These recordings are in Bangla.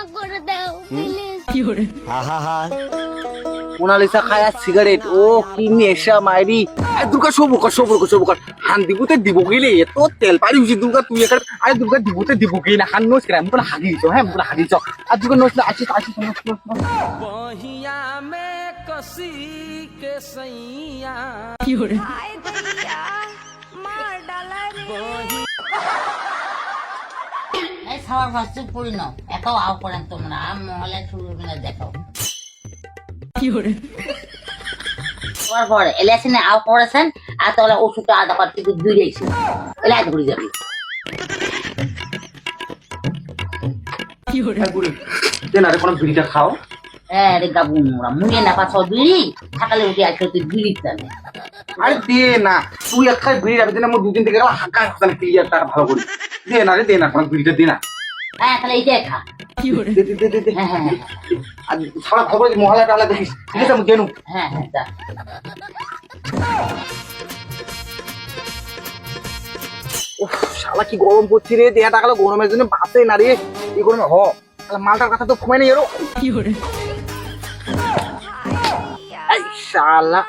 ক্ষমা করে দাও প্লিজ আহা মোনালিসা খায়া সিগারেট ও কি নেশা মাইরি। দুর্গা সবু কর সবু কর সবু কর। হান দিবুতে দিব গিলে এত তেল পারি হইছে দুর্গা তুই একার আরে দুর্গা দিবুতে দিব গিলে না হান নোস ক্রাম কোন হাগি তো হ্যাঁ কোন হাগি তো আর দুর্গা নোস না আছিস আছিস নোস নোস বহিয়া মে কসি কে সইয়া। কি হরে আয় দিয়া মার ডালা রে। সবার পড়ি নাও। এত আও করেন তোমরা। মহলে শুরু করে? দেখো পর পর এলিয়াসিনে আও করেছেন আর তাহলে ওষুধটা আধা পার থেকে দুই রেখেছে। এলে আজ ঘুরে যাবে। হ্যাঁ, বুড়ি দেন আরে কোনো বিড়িটা খাও। হ্যাঁ রে গাবু মোরা মুড়ে না পাছ বিড়ি সকালে উঠে আসলে তুই বিড়ি আরে দে না তুই একটা বিড়ি রাখবি না আমার দুদিন থেকে গেল হাঁকা হাঁকান ক্লিয়ার তার ভালো করে। দে না রে দে না কোনো বিড়িটা দে না। হ্যাঁ তাহলে এইটাই খা। হ্যাঁ হ্যাঁ হ্যাঁ আর সারা খবর মহলা টালা দেখিস। ঠিক আছে আমি গেলুম। হ্যাঁ হ্যাঁ যা। শালা কি গরম পড়ছে রে। দেয়া টাকালো গরমের জন্য বাসে না রে এই গরমে হ। শালা মালটার কথা তো ঘুমাই নেই এরো এই শালা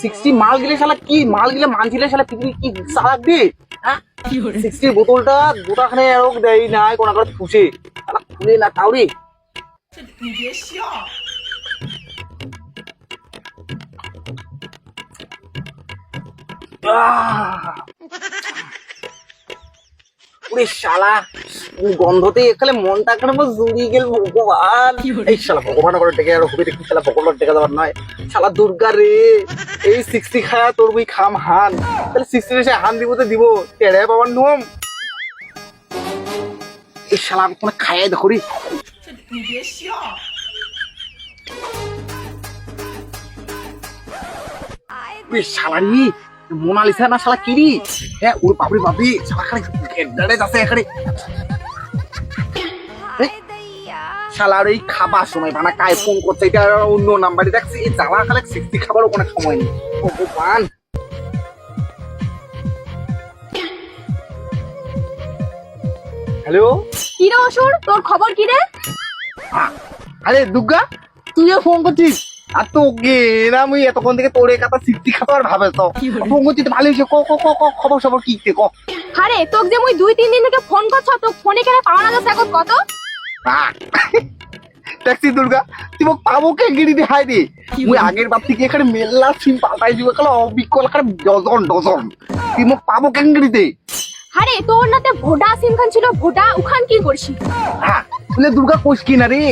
সিক্সটি মাল গিলে শালা কি? মাল গিলে মানছিলে শালা পৃথিবী কি শালা দে হ্যাঁ? সিক্সটির বোতলটা দুটাখানে আরও দেয় নাই কোন আকার ফুসে খুলে না তাও রে শালা। উম, গন্ধতে এখানে মনটা কেন জুড়িয়ে গেল? ভগবান। এই শালা ভগবান করে ডেকে আর শালা ভগবান ডেকে দেওয়ার নয়। শালা দুর্গা রে এই সিক্সটি খায়া তোর বই খাম হান। তাহলে সিক্সটি এসে হান দিব তো দিব। তেড়ে বাবার নোম। এই শালা আমি কোনো খায়াই দেখো রে শালা মোনালিসা না শালা কিরি? হ্যাঁ ওর বাপরে বাপরে শালা খালি গেড্ডারে যাচ্ছে এখানে। শালার এই খাবার সময় বানা কায় ফোন করছে এটা অন্য নাম্বারে দেখছি এই জ্বালা খালে সিক্সটি খাবারও কোনো সময় নেই। ভগবান। হ্যালো কি রে অসুর? তোর খবর কি রে? আরে দুর্গা তুইও ফোন করছিস? আর তো গে না আমি এতক্ষণ থেকে তোর কথা সিক্সটি খাবার ভাবে তো। ফোন করছিস ভালো হয়েছে। ক ক ক খবর সবর কি? কে ক? আরে তোকে যে মুই দুই তিন দিন থেকে ফোন করছ তো ফোনে কেন পাওয়া না যাচ্ছে এখন কত? ট্যাক্সি দুর্গা তুই পাবো কে গিরি দি। হাই রে মুই আগের বার থেকে এখানে মেলা সিম পাল্টাই দিব কালে অবিকল এখানে ডজন ডজন। তুই মোক পাবো কে গিরিতে আরে তোর নাতে ভোডা সিম খান ছিল ভোডা উখান কি করছিস হ্যাঁ দুর্গা কোষ কি না রে?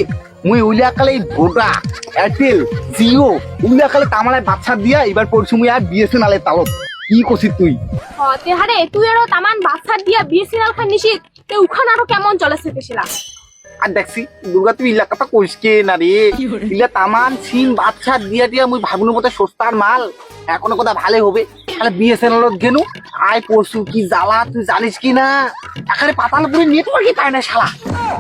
মুই উলিয়া কালে এই ভোডা এয়ারটেল জিও উলিয়া কালে তামালায় বাচ্চা দিয়া এবার পড়ছি মুই আর বিএসএনএল এর তালত। কি করছিস তুই? তে হারে তুই আরও তামান বাচ্চা দিয়া বিএসএনএল খান নিছিস তে উখান আরও কেমন চলেছে পেছিলা আর দেখছি দুর্গা তুই ইলা কথা কইস কে না রে? ইলা তামান সিম বাচ্চা দিয়া দিয়া মুই ভাবনু মতে সস্তার মাল। এখনও কথা ভালো হবে। তাহলে বিএসএনএল গেনু আয় পরশু কি জ্বালা তুই জানিস কি না? এখানে পাতালপুরে নেটওয়ার্কই পায় না শালা।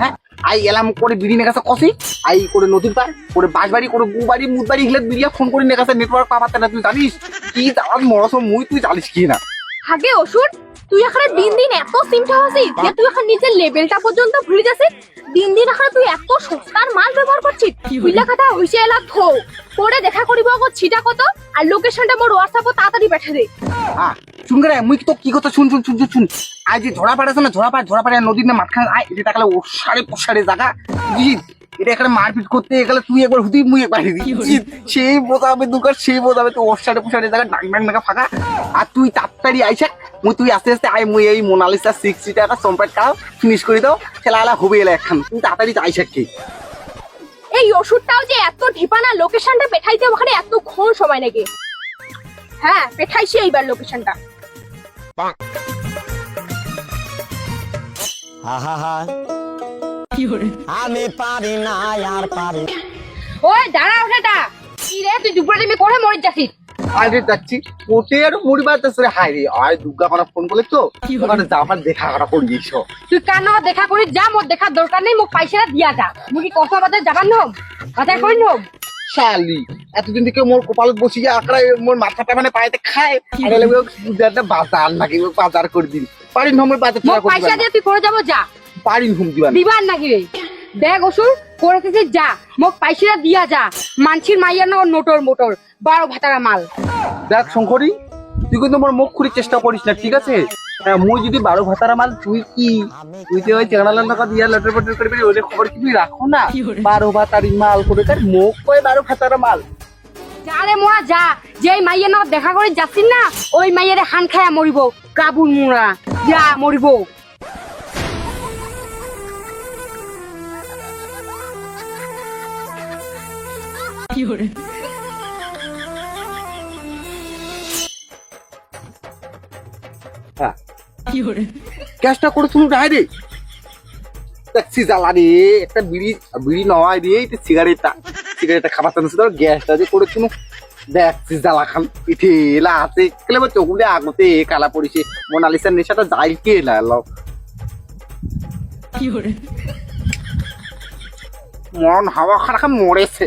হ্যাঁ? আই এলাম করে বিড়ি নেকাছে কষি আই করে নদীর পার করে বাঁশবাড়ি করে গুবাড়ি মুদবাড়ি এগুলো বিড়িয়া ফোন করে নেকাছে নেটওয়ার্ক পাবাতে না তুই জানিস? কি জ্বালা মরস মুই তুই জানিস কি না? আগে অসুর তুই এখানে দিন দিন এত সিম ঠাওয়াছিস যে তুই এখন নিজের লেভেলটা পর্যন্ত ভুলে যাচ্ছিস। দিন দিন এখন তুই এত সস্তার মাল ব্যবহার করছিস। বুঝলা কথা হইছে এলা থো। পরে দেখা করিব আগো ছিটা কত আর লোকেশনটা মোর হোয়াটসঅ্যাপে তাড়াতাড়ি পাঠা দে। আহ শুন করে মুই তো কি কথা শুন শুন শুন শুন আজ যে ঝোড়া পাড়াছে না ঝোড়া পাড় ঝোড়া পাড়ে নদীর না মাঝখানে আয় এটা তাকালে ওসারে পোসারে জায়গা। জিৎ এটা এখানে মারপিট করতে গেলে তুই একবার হুদি মুই একবার সেই বোঝাবে দোকান সেই বোঝাবে তো ওসারে পোসারে জায়গা ডাক ডাক ডাকা ফাঁকা। আর তুই তাড়াতাড়ি আইসা মুই তুই আস্তে আস্তে আয় মুই এই মোনালিসা সিক্সটি টাকা সম্পাইট কাও ফিনিশ করে দাও খেলা আলা হবে এলা একখান। তুই তাড়াতাড়ি আইসা কে? এই ওষুধটাও যে এত ঠিপানা লোকেশনটা পেঠাইতে ওখানে এতক্ষণ সময় লাগে। হ্যাঁ পেঠাইছি এইবার লোকেশনটা আমি পারি না আর পারি ওই দাঁড়া ওঠাটা। কি রে তুই দুপুরে তুমি করে মরে যাচ্ছিস আরে যাচ্ছি ওতে আর মুড়ি বাড়তেছে হাই রে আয় দুর্গা পাড়া ফোন করলে তো। ওখানে যাবার দেখা করা করে গিয়েছ তুই কার নামত দেখা করি যা মোর দেখার দরকার নেই মোক পয়সাটা দিয়া যা। মুই কি কথা বাজার যাবার নহম বাজার করি নহম শালি এতদিন থেকে মোর কপালত বসি আকড়া মোর মাথাটা মানে পায়েতে খায়। আর একটা বাজার নাকি বাজার করে দিন পারি নহম বাজার করে পয়সা দিয়ে তুই করে যাব যা। পারি নহম দিবা দিবার নাকি রে? দেখ অসুর করেছিস যা। মোক পাইছিরা দিয়া যা। মানছির মাইয়া ন নোটর মোটর বারো ভাতারা মাল। দেখ শঙ্করী তুই কিন্তু আমার মুখ খুঁড়ি চেষ্টা করিস না ঠিক আছে? হ্যাঁ, মুই যদি বারো ভাতারা মাল তুই কি? তুই যে ওই চেঙ্গা দিয়া লটর পটর করে বেরিয়ে ওদের খবর কি তুই রাখো না? বারো ভাতারি মাল করে তার মুখ কয় বারো ভাতারা মাল? যা রে মোরা যা। যেই মাইয়া ন দেখা করে যাচ্ছিস না ওই মাইয়ারে হান খায়া মরিব কাবুল মোরা। যা মরিব। করে রে জ্বালা রে একটা বিড়ি বিড়ি নয় রে এটা সিগারেটটা সিগারেটটা খাবার চান্স ধর গ্যাসটা যে করে শুনু দেখছি জ্বালা খান পিঠে এলা কেলে চকুলে আগতে কালা পড়িছে মোনালিসার নেশাটা যাই কে লাল? মন হাওয়া খান মরেছে।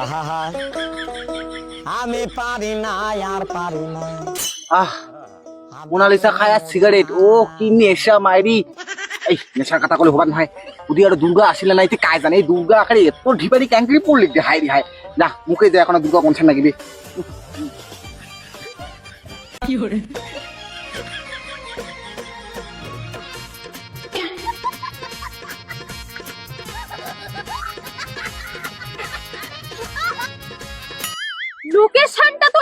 আহা আমি পারি না আর পারি না আহ মোনালিসা খায়া সিগারেট। ও কি নেশা মাইরি। এই নেশার কথা কলে হবার নহয় উদি আর দুর্গা আসিলে নাই তুই কায় জানে? এই দুর্গা আকারে এত ঢিপারি ক্যাঙ্করি পড়লি যে হাই রে হাই না মুখে যায় এখন দুর্গা কোনছেন না গিবি। লোকেশনটা তো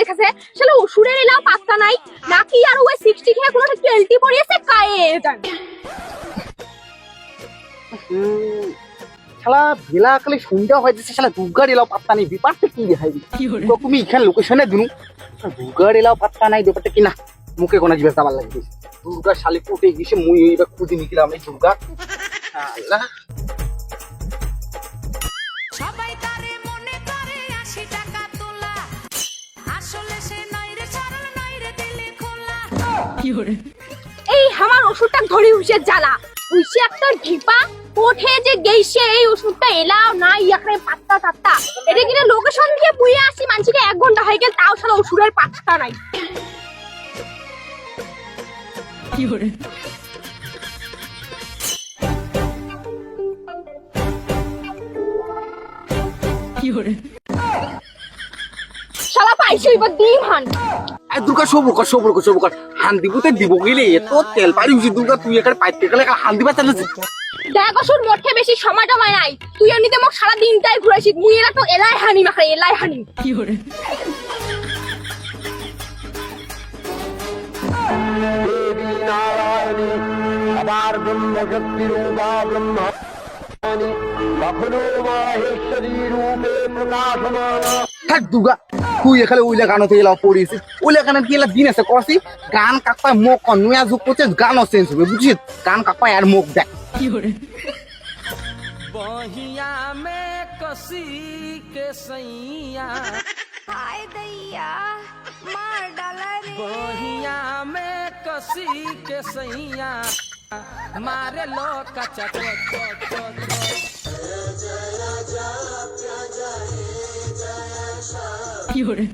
দেখেছে। শালা অসুরের এলাও পাত্তা নাই। নাকি আর ওই সিক্সটি খেয়ে কোনো টোয়েন্টি পড়িয়েছে? কায়ে জানে। শালা ভেলা কালে সন্ধ্যা হয়ে শালা দুর্গার এলাও পাত্তা নেই। ব্যাপারটা কি দেখাই? তো তুমি এখানে লোকেশনে দিনু। দুর্গার এলাও পাত্তা নাই ব্যাপারটা কি না? মুখে কোনো জিজ্ঞেস আবার লাগবে। দুর্গা শালি উঠে গেছে মুই এইবার খুঁজে নিছিলাম এই দুর্গা। আল্লাহ এই আমার ওষুধটা ধরে জ্বালা। একটা ঢিপা ওঠে যে এই ওষুধটা এলাও না ইয়াখানে পাত্তা তাত্তা এটা কিনা লোকেশন দিয়ে বুঝে আসি মানুষকে এক ঘণ্টা হয়ে গেল তাও শালা ওষুধের পাত্তা নাই। শালা পাইছে এবার ডিম হান আরে দুর্গা সবুর কর সবুর কর সবুর কর। হান দিব গেলে এত তেল পারি উচিত দুর্গা তুই এখানে পাইতে গেলে হান দিবা চালাচ্ছিস দেখ ওষুধ মোটে বেশি সময় টময় নাই। তুই এমনিতে মোক সারা দিনটাই ঘুরাইছিস মুই এলা তো এলাই হানি মাখাই এলাই হানি। আবার ব্রহ্মশক্তি রূপা ব্রহ্ম কখনো মাহেশ্বরী রূপে প্রকাশমান। দুর্গা। তুই এখানে ওইলা গান থেকে এলাও পড়িয়েছিস ওইলা গানের কি এলা দিন আছে কসি গান কাকপায় মুখ কর নুয়া যুগ করছে গানও চেঞ্জ হবে বুঝছিস গান কাকপায় আর মুখ দেখ बहिया में कसी के सैया হায় দইয়া মার ডালা রে बहिया में कसी के सैया मारे लो Fiore.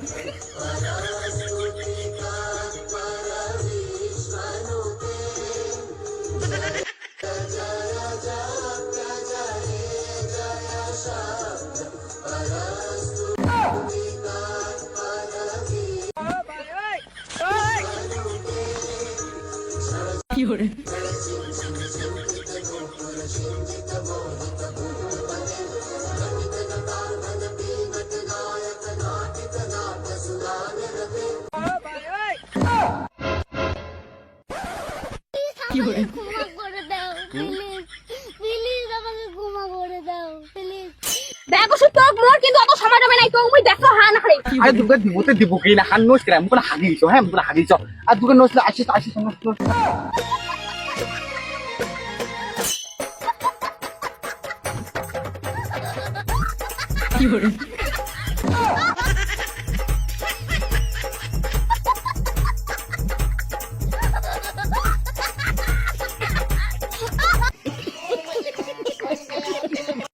Fiore. ক্ষমা করে দাও প্লিজ প্লিজ আমাকে ক্ষমা করে দাও প্লিজ দেখ ওষুধ তোর মোর কিন্তু অত সময় টময় নাই তো মুই দেখো হান হারে আরে দুর্গা দিব দিব কি? না হান নোস করে মুখ হাগি দিছ হ্যাঁ মুখ হাগি দিছ। আর দুর্গা নোস আসিস আসিস নোস নোস আ